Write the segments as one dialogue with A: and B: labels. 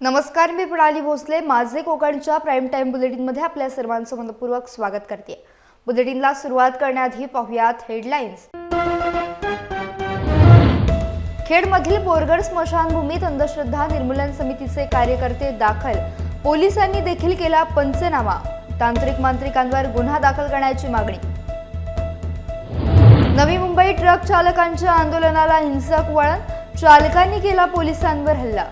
A: नमस्कार मी प्रणाली भोसले. माझे कोकणच्या प्राईम टाईम बुलेटिनमध्ये आपल्या सर्वांचं मनपूर्वक स्वागत करते. बुलेटिनला सुरुवात करण्याआधी पाहुयात हेडलाईन्स खेडमधील बोरगड स्मशानभूमीत अंधश्रद्धा निर्मूलन समितीचे कार्यकर्ते दाखल. पोलिसांनी देखील केला पंचनामा. तांत्रिक मांत्रिकांवर गुन्हा दाखल करण्याची मागणी. नवी मुंबई ट्रक चालकांच्या आंदोलनाला हिंसक वळण. चालकांनी केला पोलिसांवर हल्ला.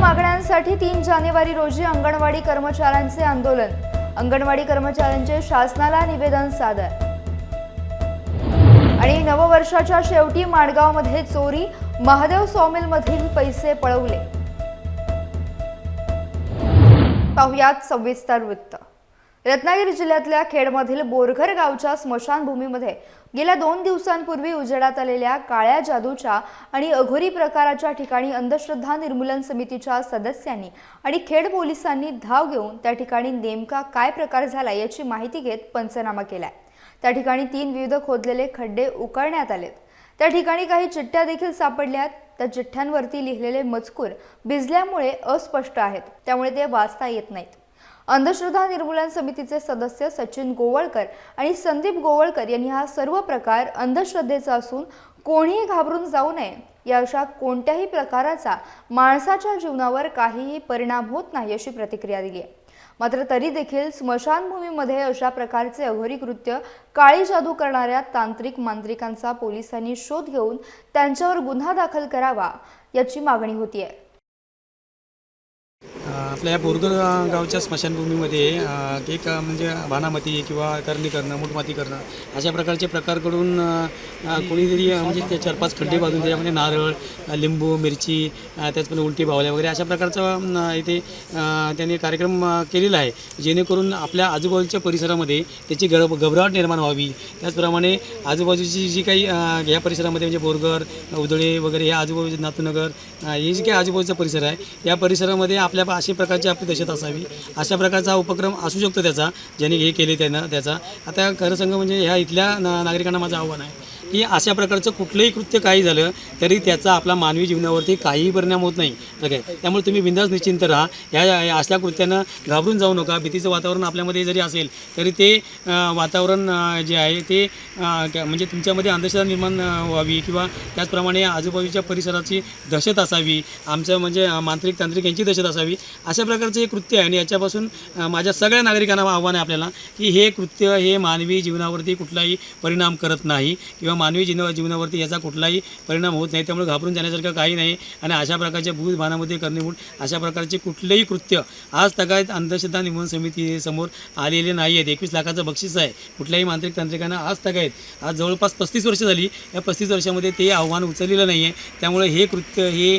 A: मागण्यांसाठी तीन जानेवारी रोजी अंगणवाडी कर्मचाऱ्यांचे आंदोलन. अंगणवाडी कर्मचाऱ्यांचे शासनाला निवेदन सादर. आणि नववर्षाच्या शेवटी माणगावमध्ये चोरी महादेव सॉमिलमधील पैसे पळवले. पाहुयात सविस्तर वृत्त. रत्नागिरी जिल्ह्यातल्या खेडमधील बोरघर गावच्या स्मशानभूमीमध्ये गेल्या दोन दिवसांपूर्वी उजेडात आलेल्या काळ्या जादूच्या आणि अघोरी प्रकाराच्या ठिकाणी अंधश्रद्धा निर्मूलन समितीच्या सदस्यांनी आणि खेड पोलिसांनी धाव घेऊन त्या ठिकाणी नेमका काय प्रकार झाला याची माहिती घेत पंचनामा केलाय. त्या ठिकाणी तीन विविध खोदलेले खड्डे उकळण्यात आलेत. त्या ठिकाणी काही चिठ्ठ्या देखील सापडल्यात त्या चिठ्ठ्यांवरती लिहिलेले मजकूर भिजल्यामुळे अस्पष्ट आहेत. त्यामुळे ते वाचता येत नाहीत. अंधश्रद्धा निर्मूलन समितीचे सदस्य सचिन गोवळकर आणि संदीप गोवळकर यांनी हा सर्व प्रकार अंधश्रद्धेचा असून कोणीही घाबरून जाऊ नये. या अशा कोणत्याही प्रकाराचा माणसाच्या जीवनावर काहीही परिणाम होत नाही अशी प्रतिक्रिया दिली आहे. मात्र तरी देखील स्मशानभूमीमध्ये अशा प्रकारचे अघोरी कृत्य काळी जादू करणाऱ्या तांत्रिक मांत्रिकांचा पोलिसांनी शोध घेऊन त्यांच्यावर गुन्हा दाखल करावा याची मागणी होती
B: आहे आपल्या या बोरगर गावच्या स्मशानभूमीमध्ये एक म्हणजे भानामती किंवा करणी करणं मुठमाती करणं अशा प्रकारचे प्रकारकडून अ, कोणीतरी म्हणजे ते चार पाच खड्डे बांधून त्याच्यामध्ये नारळ लिंबू मिरची त्याचप्रमाणे उलटी बावल्या वगैरे अशा प्रकारचा इथे त्यांनी कार्यक्रम केलेला आहे. जेणेकरून आपल्या आजूबाजूच्या परिसरामध्ये त्याची गड घबराट निर्माण व्हावी. त्याचप्रमाणे आजूबाजूची जी काही या परिसरामध्ये म्हणजे बोरगर उदळे वगैरे या आजूबाजूचे नातूनगर हे जे काही आजूबाजूचा परिसर आहे या परिसरामध्ये आपल्या असे प्रकारची आपली दहशत असावी. अशा प्रकारचा उपक्रम असू शकतो त्याचा ज्याने हे केले त्यानं त्याचा. आता खरं सांग म्हणजे ह्या इथल्या ना नागरिकांना माझं आव्हान आहे. की अशा प्रकारचं कुठलंही कृत्य काही झालं तरी त्याचा आपला मानवी जीवनावरती काहीही परिणाम होत नाही. ठीक त्यामुळे तुम्ही बिंदास निश्चिंत राहा. ह्या या असल्या कृत्यानं घाबरून जाऊ नका. भीतीचं वातावरण आपल्यामध्ये जरी असेल तरी ते वातावरण जे आहे ते म्हणजे तुमच्यामध्ये अंधश्रद्धा निर्माण व्हावी किंवा त्याचप्रमाणे आजूबाजूच्या परिसराची दहशत असावी आमचं म्हणजे मांत्रिक तांत्रिक यांची दहशत असावी अशा प्रकारचं हे कृत्य आहे. आणि याच्यापासून माझ्या सगळ्या नागरिकांना आव्हान आहे आपल्याला की हे कृत्य हे मानवी जीवनावरती कुठलाही परिणाम करत नाही किंवा मानवी जीवन जीवनावरती याचा कुठलाही परिणाम होत नाही. त्यामुळे घाबरून जाण्यासारखं काही नाही. आणि अशा प्रकारच्या भूत भानामध्ये करणेमूळ अशा प्रकारचे कुठलेही कृत्य आज तगायत अंधश्रद्धा निर्मूलन समितीसमोर आलेले नाही आहेत. एकवीस लाखाचं बक्षीस आहे. कुठल्याही मांत्रिक तांत्रिकांना आज तगायत आज जवळपास पस्तीस वर्ष झाली. या पस्तीस वर्षामध्ये ते आव्हान उचललेलं नाही आहे त्यामुळे हे कृत्य हे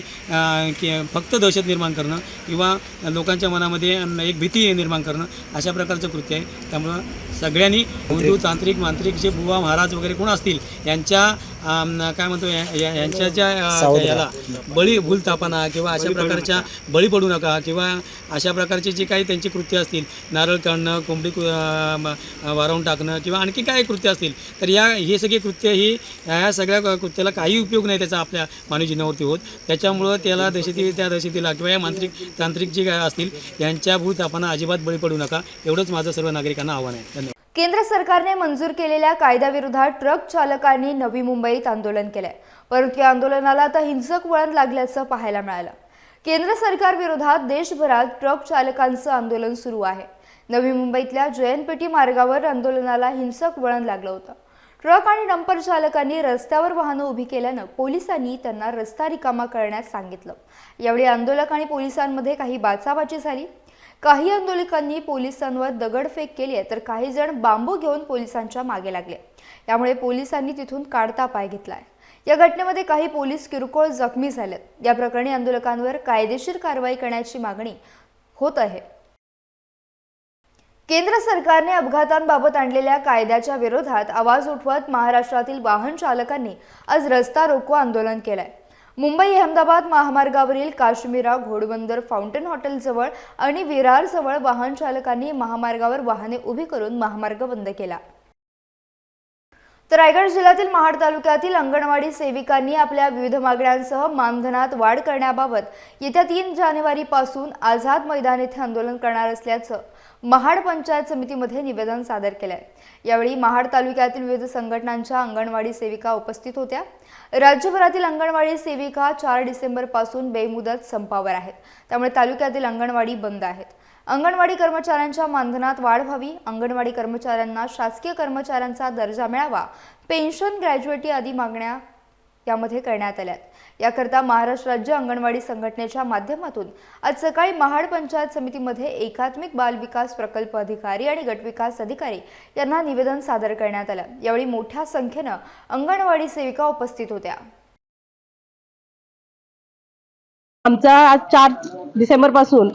B: के- फक्त दहशत निर्माण करणं किंवा लोकांच्या मनामध्ये एक भीती निर्माण करणं अशा प्रकारचं कृत्य आहे. त्यामुळं सगळ्यांनी हिंदू तांत्रिक मांत्रिक जे बुवा महाराज वगैरे कोण असतील यांच्या काय म्हणतो या- या- यांच्या ज्या याला बळी भूलतापाना किंवा अशा प्रकारच्या बळी पडू नका किंवा अशा प्रकारचे जे काही त्यांची कृत्य असतील नारळ काढणं कोंबडी वारवून टाकणं किंवा आणखी काय कृत्य असतील तर या हे सगळे कृत्य ही ह्या सगळ्या कृत्याला काही उपयोग नाही त्याचा आपल्या मानवी जीवनावरती होत. त्याच्यामुळं त्याला दहशती त्या दहशतीला किंवा या मांत्रिक तांत्रिक जे काय असतील यांच्या भूलतापांना अजिबात बळी पडू नका. एवढंच माझं सर्व नागरिकांना आव्हान आहे. धन्यवाद.
A: केंद्र सरकारने मंजूर केलेल्या कायद्याविरोधात ट्रक चालकांनी नवी मुंबईत आंदोलन केलंय. परंतु या आंदोलनाला आता हिंसक वळण लागल्याचं पाहायला मिळालं. केंद्र सरकार विरोधात देशभरात ट्रक चालकांचं आंदोलन सुरू आहे. नवी मुंबईतल्या जयनपेटी मार्गावर आंदोलनाला हिंसक वळण लागलं होतं. ट्रक आणि डंपर चालकांनी रस्त्यावर वाहनं उभी केल्यानं पोलिसांनी त्यांना रस्ता रिकामा करण्यास सांगितलं. यावेळी आंदोलक आणि पोलिसांमध्ये काही बाचाबाची झाली. काही आंदोलकांनी पोलिसांवर दगडफेक केली आहे तर काही जण बांबू घेऊन पोलिसांच्या मागे लागले. यामुळे पोलिसांनी तिथून काढता पाय घेतलाय. या घटनेमध्ये काही पोलीस किरकोळ जखमी झालेत. या प्रकरणी आंदोलकांवर कायदेशीर कारवाई करण्याची मागणी होत आहे. केंद्र सरकारने अपघातांबाबत आणलेल्या कायद्याच्या विरोधात आवाज उठवत महाराष्ट्रातील वाहन चालकांनी आज रस्ता रोको आंदोलन केलंय. मुंबई अहमदाबाद महामार्गावरील काश्मीरा घोडबंदर फाउंटन हॉटेलजवळ आणि विरारजवळ वाहन चालकांनी महामार्गावर वाहने उभी करून महामार्ग बंद केला. तर रायगड जिल्ह्यातील महाड तालुक्यातील अंगणवाडी सेविकांनी आपल्या विविध मागण्यांसह मानधनात वाढ करण्याबाबत येत्या तीन जानेवारीपासून आझाद मैदान येथे आंदोलन करणार असल्याचं महाड पंचायत समितीमध्ये निवेदन सादर केलं आहे यावेळी महाड तालुक्यातील विविध संघटनांच्या अंगणवाडी सेविका उपस्थित होत्या. राज्यभरातील अंगणवाडी सेविका चार डिसेंबरपासून बेमुदत संपावर आहेत. त्यामुळे तालुक्यातील अंगणवाडी बंद आहेत. अंगणवाडी कर्मचाऱ्यांच्या मानधनात वाढ व्हावी. अंगणवाडी कर्मचाऱ्यांना शासकीय कर्मचाऱ्यांचा दर्जा मिळावा. पेन्शन ग्रॅज्युएटी आदी मागण्या यामध्ये करण्यात आल्यात. याकरता महाराष्ट्र राज्य अंगणवाडी संघटनेच्या माध्यमातून आज सकाळी महाड पंचायत समितीमध्ये एकात्मिक बाल विकास प्रकल्प अधिकारी आणि गटविकास अधिकारी यांना निवेदन सादर करण्यात आलं. यावेळी मोठ्या संख्येनं अंगणवाडी सेविका उपस्थित होत्या.
C: आमचा आज चार डिसेंबरपासून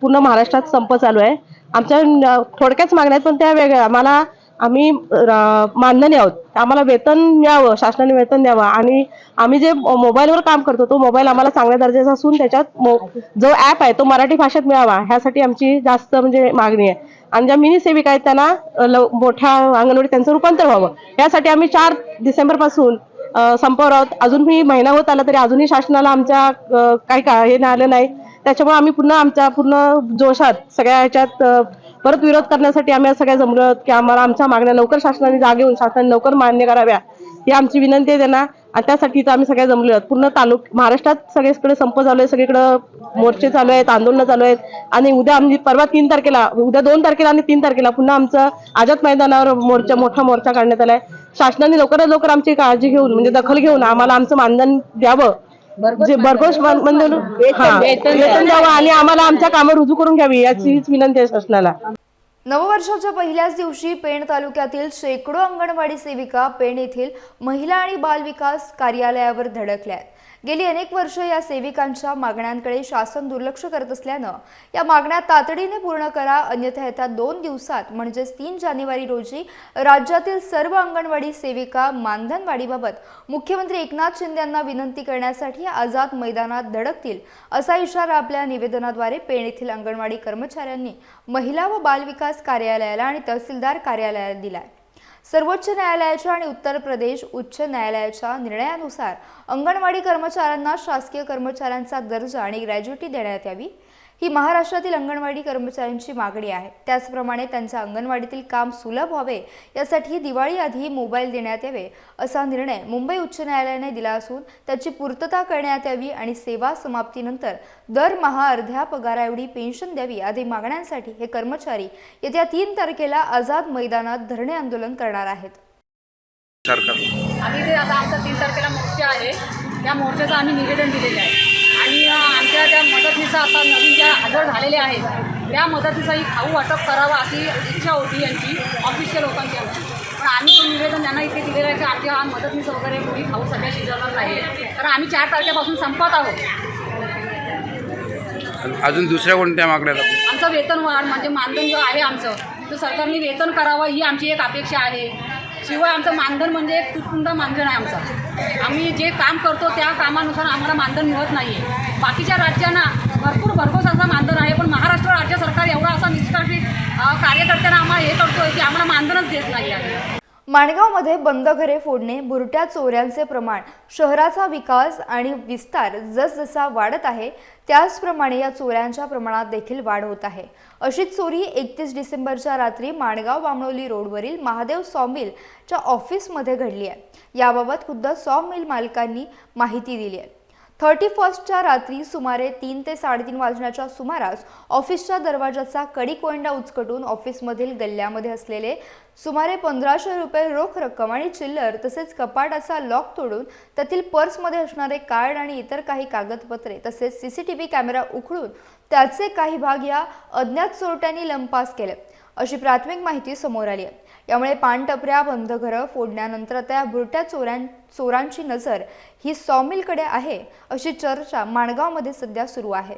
C: पूर्ण महाराष्ट्रात संप चालू आहे. आमच्या थोडक्याच मागण्या पण त्या वेगळ्या. आम्हाला आम्ही मानधनी आहोत आम्हाला वेतन मिळावं शासनाने वेतन द्यावं. आणि आम्ही जे मो- मोबाईलवर काम करतो तो मोबाईल आम्हाला चांगल्या दर्जाचा असून त्याच्यात मो- जो ऍप आहे तो मराठी भाषेत मिळावा. ह्यासाठी आमची जास्त म्हणजे मागणी आहे. आणि ज्या मिनी सेविका आहेत त्यांना लव- मोठ्या अंगणवाडी त्यांचं रूपांतर व्हावं. यासाठी आम्ही चार डिसेंबरपासून संपवर आहोत. अजून मी महिना होत आला तरी अजूनही शासनाला आमच्या काही का हे आलं नाही. त्याच्यामुळे आम्ही पुन्हा आमच्या पूर्ण जोशात सगळ्या ह्याच्यात परत विरोध करण्यासाठी आम्ही सगळ्या जमलो आहोत की आम्हाला आमच्या मागण्या लवकर शासनाने जागे येऊन शासनाने लवकर मान्य कराव्या ही आमची विनंती आहे त्यांना. आणि त्यासाठी इथं आम्ही सगळ्या जमलो आहोत. पूर्ण तालुक महाराष्ट्रात सगळीकडे संप चालू आहे सगळीकडे मोर्चे चालू आहेत आंदोलनं चालू आहेत. आणि उद्या आम्ही परवा तीन तारखेला उद्या दोन तारखेला आणि तीन तारखेला पुन्हा आमचं आझाद मैदानावर मोर्चा मोठा मोर्चा काढण्यात आलाय. शासनाने लवकरात लवकर आमची काळजी घेऊन म्हणजे दखल घेऊन आम्हाला आमचं मानधन द्यावं. जे भरघोस हा, वेतन द्यावं आणि आम्हाला आमच्या कामं रुजू करून घ्यावी याची हीच विनंती आहे शासनाला.
A: नववर्षाच्या पहिल्याच दिवशी पेण तालुक्यातील शेकडो अंगणवाडी सेविका पेण येथील महिला आणि बाल विकास कार्यालयावर धडकल्या आहेत. गेली अनेक वर्ष या सेविकांच्या मागण्यांकडे शासन दुर्लक्ष करत असल्यानं या मागण्या तातडीने पूर्ण करा अन्यथा येत्या दोन दिवसात म्हणजेच तीन जानेवारी रोजी राज्यातील सर्व अंगणवाडी सेविका मानधनवाढीबाबत मुख्यमंत्री एकनाथ शिंदे यांना विनंती करण्यासाठी आझाद मैदानात धडकतील असा इशारा आपल्या निवेदनाद्वारे पेण येथील अंगणवाडी कर्मचाऱ्यांनी महिला व बालविकास कार्यालयाला आणि तहसीलदार कार्यालयाला दिलाय. सर्वोच्च न्यायालयाच्या आणि उत्तर प्रदेश उच्च न्यायालयाच्या निर्णयानुसार अंगणवाडी कर्मचाऱ्यांना शासकीय कर्मचाऱ्यांचा दर्जा आणि ग्रॅज्युटी देण्यात यावी. ही महाराष्ट्रातील अंगणवाडी कर्मचाऱ्यांची मागणी आहे. त्याचप्रमाणे त्यांच्या अंगणवाडीतील काम सुलभ व्हावे यासाठी दिवाळीआधी मोबाईल देण्यात यावे असा निर्णय मुंबई उच्च न्यायालयाने दिला असून त्याची पूर्तता करण्यात यावी आणि सेवा समाप्तीनंतर दरमहा अर्ध्या पगाराएवढी पेन्शन द्यावी आदी मागण्यांसाठी हे कर्मचारी येत्या तीन तारखेला आझाद मैदानात धरणे आंदोलन करणार आहेत.
D: आम्ही ते आता आमचा तीन तारखेला मोर्चा आहे. त्या मोर्चाचं आम्ही निवेदन दिलेलं आहे. आणि आमच्या त्या मदतीचा आता हजर झालेले आहेत. त्या मदतीचाही खाऊ वाटप करावा अशी इच्छा होती यांची ऑफिशियल लोकांची. आमची पण आम्ही तो निवेदन त्यांना इथे दिलेलं आहे की आमच्या मदतीचं वगैरे कोणी खाऊ सध्या शिजवणार नाही कारण आम्ही चार तारखेपासून संपत आहोत.
E: अजून दुसऱ्या कोणत्या मागण्या आहेत?
D: आमचं वेतन वाढ म्हणजे मानधन जो आहे आमचं तर सरकारने वेतन करावं ही आमची एक अपेक्षा आहे. शिवाय आमचं मानधन म्हणजे एक तुटपुंजा मानधन आहे आमचं. आम्ही जे काम करतो त्या कामानुसार आम्हाला मानधन मिळत नाही आहे बाकीच्या राज्यांना भरपूर भरघोस असं मानधन आहे पण महाराष्ट्र राज्य सरकार एवढा असा निष्काळजी कार्यकर्त्यांना आम्हाला हे करतोय की आम्हाला मानधनच देत नाही आहे.
A: माणगावमध्ये बंद घरे फोडणे बुरट्या चोऱ्यांचे प्रमाण शहराचा विकास आणि विस्तार जसजसा वाढत आहे त्याचप्रमाणे या चोऱ्यांच्या प्रमाणात देखील वाढ होत आहे. अशीच चोरी एकतीस डिसेंबरच्या रात्री माणगाव बामणोली रोडवरील महादेव सॉमिलच्या ऑफिसमध्ये घडली आहे. याबाबत खुद्द सॉमिल मालकांनी माहिती दिली आहे. थर्टी फर्स्टच्या रात्री सुमारे तीन ते साडेतीन वाजण्याच्या सुमारास ऑफिसच्या दरवाजाचा कडी कोंडा उचकटून ऑफिसमधील गल्ल्यामध्ये असलेले सुमारे पंधराशे रुपये रोख रक्कम आणि चिल्लर तसेच कपाटाचा लॉक तोडून त्यातील पर्समध्ये असणारे कार्ड आणि इतर काही कागदपत्रे तसेच C C T V camera उखडून त्याचे काही भाग या अज्ञात चोरट्यांनी लंपास केले. अशी प्राथमिक माहिती समोर आली आहे. यामुळे पानटपऱ्या बंद घरं फोडण्यानंतर त्या भुरट्या बुरट्या चोरांची नजर ही सॉमिलकडे आहे अशी चर्चा माणगावमध्ये सध्या सुरू आहे.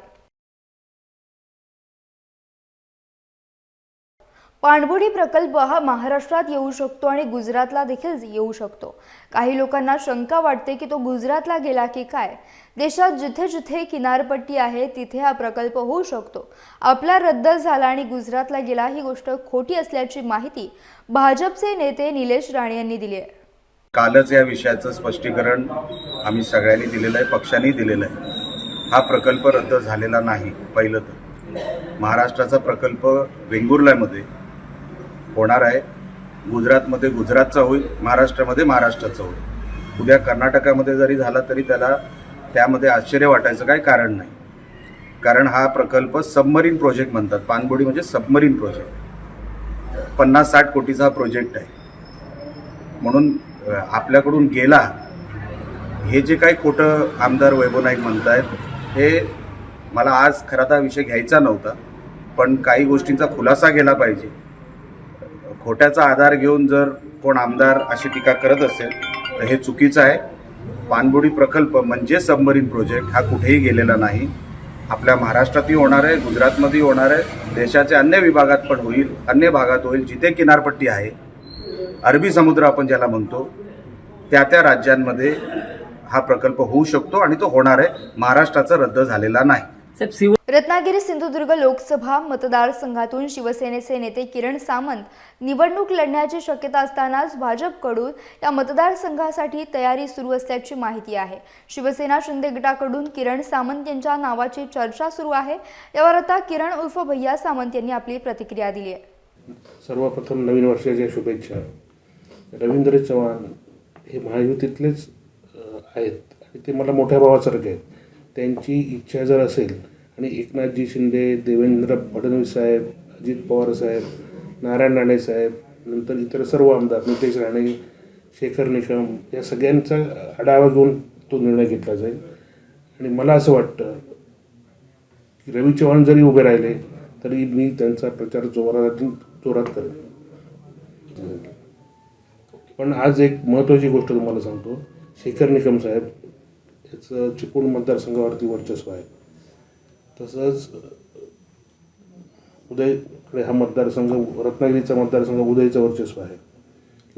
A: पाणबुडी प्रकल्प हा महाराष्ट्रात येऊ शकतो आणि गुजरातला देखील येऊ शकतो. काही लोकांना शंका वाटते की तो गुजरातला गेला की काय? देशात जिथे जिथे किनारपट्टी आहे तिथे हा प्रकल्प होऊ शकतो. आपला रद्द झाला आणि गुजरातला गेला ही गोष्ट खोटी असल्याची माहिती भाजपचे नेते निलेश राणे यांनी दिली आहे.
F: कालच या विषयाचं स्पष्टीकरण आम्ही सगळ्यांनी दिलेलं आहे पक्षांनी दिलेलं आहे. हा प्रकल्प रद्द झालेला नाही पहिलं तर. महाराष्ट्राचा प्रकल्प वेंगुर्ल्यामध्ये होणार आहे. गुजरातमध्ये गुजरातचा होईल महाराष्ट्रामध्ये महाराष्ट्राचा होईल. उद्या कर्नाटकामध्ये जरी झाला तरी त्याला त्यामध्ये आश्चर्य वाटायचं काही कारण नाही. कारण हा प्रकल्प सबमरीन प्रोजेक्ट म्हणतात. पाणबुडी म्हणजे सबमरीन प्रोजेक्ट पन्नास साठ कोटीचा हा प्रोजेक्ट आहे. म्हणून आपल्याकडून गेला हे जे काही खोटं आमदार वैभव नाईक म्हणत आहेत हे मला आज खरा तर विषय घ्यायचा नव्हता. पण काही गोष्टींचा खुलासा केला पाहिजे. खोट्याचा आधार घेऊन जर कोण आमदार अशी टीका करत असेल तर हे चुकीचं आहे. पाणबुडी प्रकल्प म्हणजे सबमरीन प्रोजेक्ट हा कुठेही गेलेला नाही. आपल्या महाराष्ट्रातही होणार आहे गुजरातमध्येही होणार आहे. देशाच्या अन्य विभागात पण होईल अन्य भागात होईल जिथे किनारपट्टी आहे. अरबी समुद्र आपण ज्याला म्हणतो त्या त्या राज्यांमध्ये हा प्रकल्प होऊ शकतो आणि तो होणार आहे. महाराष्ट्राचा रद्द झालेला नाही.
A: रत्नागिरी सिंधुदुर्ग लोकसभा मतदारसंघातून शिवसेनेचे नेते किरण सामंत निवडणूक लढण्याची शक्यता असतानाच भाजपकडून या मतदारसंघासाठी तयारी सुरू असल्याची माहिती आहे. शिवसेना शिंदे गटाकडून किरण सामंत यांच्या नावाची चर्चा सुरू आहे. यावर आता किरण उर्फ भैया सामंत यांनी आपली प्रतिक्रिया दिली आहे.
G: सर्वप्रथम नवीन वर्षाच्या शुभेच्छा. रवींद्र चव्हाण हे महायुतीतलेच आहेत आणि ते मला मोठ्या भावासारखे आहेत. त्यांची इच्छा जर असेल आणि एकनाथजी शिंदे देवेंद्र फडणवीस साहेब अजित पवार साहेब नारायण राणे साहेब नंतर इतर सर्व आमदार नितेश राणे शेखर निकम या सगळ्यांचा आढावा घेऊन तो निर्णय घेतला जाईल. आणि मला असं वाटतं की रवी चव्हाण जरी उभे राहिले तरी मी त्यांचा प्रचार जोरात जोरात करेन. पण आज एक महत्त्वाची गोष्ट तुम्हाला सांगतो. शेखर निकम साहेब याचं चिपळूण मतदारसंघावरती वर्चस्व आहे. तसंच उदयकडे हा मतदारसंघ रत्नागिरीचा मतदारसंघ उदयचं वर्चस्व आहे.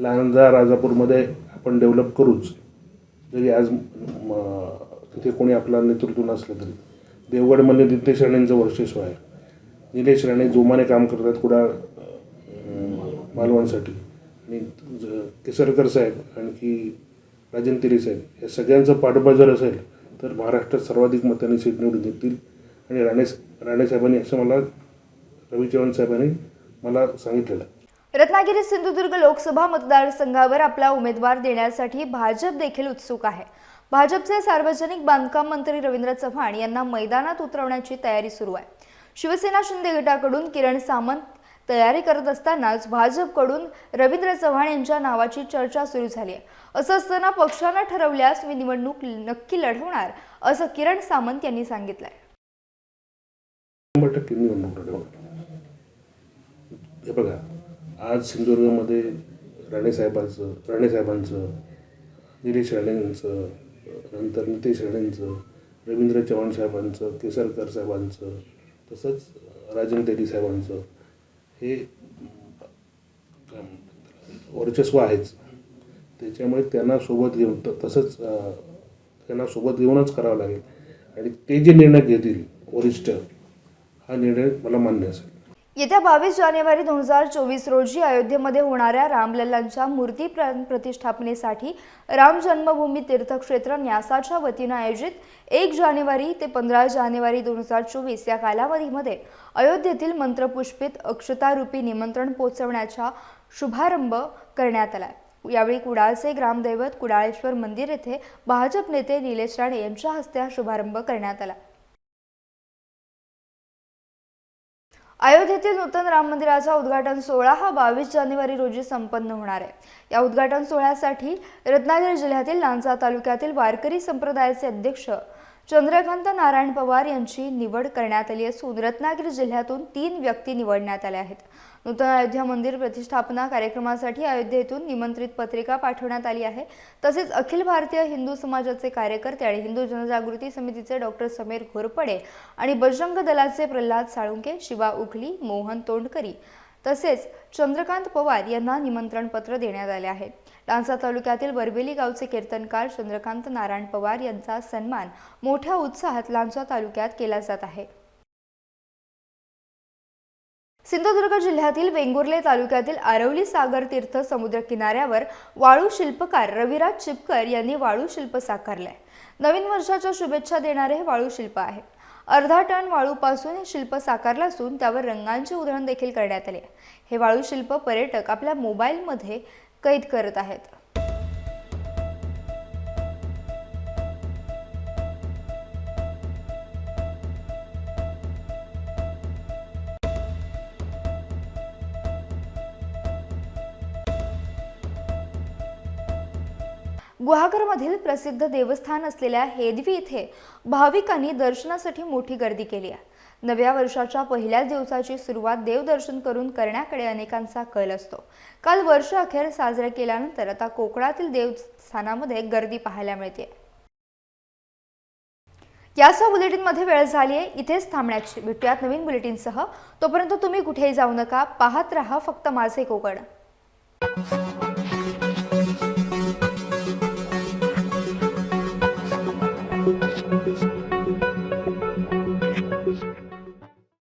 G: लहानदा राजापूरमध्ये आपण डेव्हलप करूच. जरी आज म, तिथे कोणी आपला नेतृत्व नसलं तरी. देवगडमध्ये नितेश राणेंचं वर्चस्व आहे. निलेश राणे जोमाने काम करतात कुडाळ मालवांसाठी मालवणसाठी. आणि केसरकर साहेब आणखी राजन तिरे साहेब या सगळ्यांचं पाठबळ जर असेल तर महाराष्ट्रात सर्वाधिक मतांनी सीट निवडून येतील. आणि राणे राणे साहेबांनी असं मला रवी चव्हाण साहेबांनी मला सांगितलेलं.
A: रत्नागिरी सिंधुदुर्ग लोकसभा मतदारसंघावर आपला उमेदवार देण्यासाठी भाजप देखील उत्सुक आहे. भाजपचे सार्वजनिक बांधकाम मंत्री रवींद्र चव्हाण यांना मैदानात उतरवण्याची तयारी सुरू आहे. शिवसेना शिंदे गटाकडून किरण सामंत तयारी करत असतानाच भाजपकडून रवींद्र चव्हाण यांच्या नावाची चर्चा सुरू झाली आहे. असं असताना पक्षानं ठरवल्यास मी निवडणूक नक्की लढवणार असं किरण सामंत यांनी सांगितलंय.
G: शंभर टक्के निवडणूक लढवणार हे बघा आज सिंधुदुर्गमध्ये राणेसाहेबांचं राणेसाहेबांचं निलेश राणेंचं नंतर नितेश राणेंचं रवींद्र चव्हाण साहेबांचं केसरकर साहेबांचं तसंच राजन तेली साहेबांचं हे वर्चस्व आहेच. त्याच्यामुळे त्यांना सोबत घेऊन तसंच त्यांना सोबत घेऊनच करावं लागेल. आणि ते जे निर्णय घेतील वरिष्ठ हा निर्णय मला मान्य असेल.
A: येत्या बावीस जानेवारी दोन हजार चोवीस रोजी अयोध्येमध्ये होणाऱ्या रामलल्लांच्या मूर्ती प्रतिष्ठापनेसाठी राम जन्मभूमी तीर्थक्षेत्र न्यासाच्या वतीनं आयोजित एक जानेवारी ते पंधरा जानेवारी दोन हजार चोवीस या कालावधीमध्ये अयोध्येतील मंत्रपुष्पित अक्षतारूपी निमंत्रण पोचवण्याचा शुभारंभ करण्यात आला. यावेळी कुडाळचे ग्रामदैवत कुडाळेश्वर मंदिर येथे भाजप नेते निलेश राणे यांच्या हस्ते हा शुभारंभ करण्यात आला. अयोध्येतील नूतन राम मंदिराचा उद्घाटन सोहळा हा बावीस जानेवारी रोजी संपन्न होणार आहे. या उद्घाटन सोहळ्यासाठी रत्नागिरी जिल्ह्यातील लांजा तालुक्यातील वारकरी संप्रदायाचे अध्यक्ष चंद्रकांत नारायण पवार यांची निवड करण्यात आली असून रत्नागिरी जिल्ह्यातून तीन व्यक्ती निवडण्यात आल्या आहेत. नूतन अयोध्या मंदिर प्रतिष्ठापना कार्यक्रमासाठी अयोध्येतून निमंत्रित पत्रिका पाठवण्यात आली आहे. तसेच अखिल भारतीय हिंदू समाजाचे कार्यकर्ते आणि हिंदू जनजागृती समितीचे डॉक्टर समीर घोरपडे आणि बजरंग दलाचे प्रल्हाद साळुंके शिवा उखली मोहन तोंडकरी तसेच चंद्रकांत पवार यांना निमंत्रण पत्र देण्यात आले आहे. लांजा तालुक्यातील बरबेली गावचे कीर्तनकार चंद्रकांत नारायण पवार यांचा सन्मान मोठ्या उत्साहात लांजा तालुक्यात केला जात आहे. सिंधुदुर्ग जिल्ह्यातील वेंगुर्ले तालुक्यातील आरवली सागर तीर्थ समुद्र किनाऱ्यावर वाळू शिल्पकार रविराज चिपकर यांनी वाळू शिल्प साकारलंय. नवीन वर्षाच्या शुभेच्छा देणारे हे वाळू शिल्प आहे. अर्धा टन वाळूपासून हे शिल्प साकारलं असून त्यावर रंगांचे उधळण देखील करण्यात आले. हे वाळू शिल्प पर्यटक आपल्या मोबाईलमध्ये कैद करत आहेत. गुहागरमधील प्रसिद्ध देवस्थान असलेल्या हेदवी इथे भाविकांनी दर्शनासाठी मोठी गर्दी केली आहे. नव्या वर्षाच्या पहिल्याच दिवसाची सुरुवात देवदर्शन करून करण्याकडे अनेकांचा कल असतो. काल वर्ष अखेर साजरे केल्यानंतर आता कोकणातील देवस्थानामध्ये गर्दी पाहायला मिळते. यासह बुलेटिनमध्ये वेळ झाली आहे. इथेच थांबण्याची भेटूयात नवीन बुलेटिनसह. तोपर्यंत तुम्ही कुठेही जाऊ नका. पाहत रहा फक्त माझे कोकण.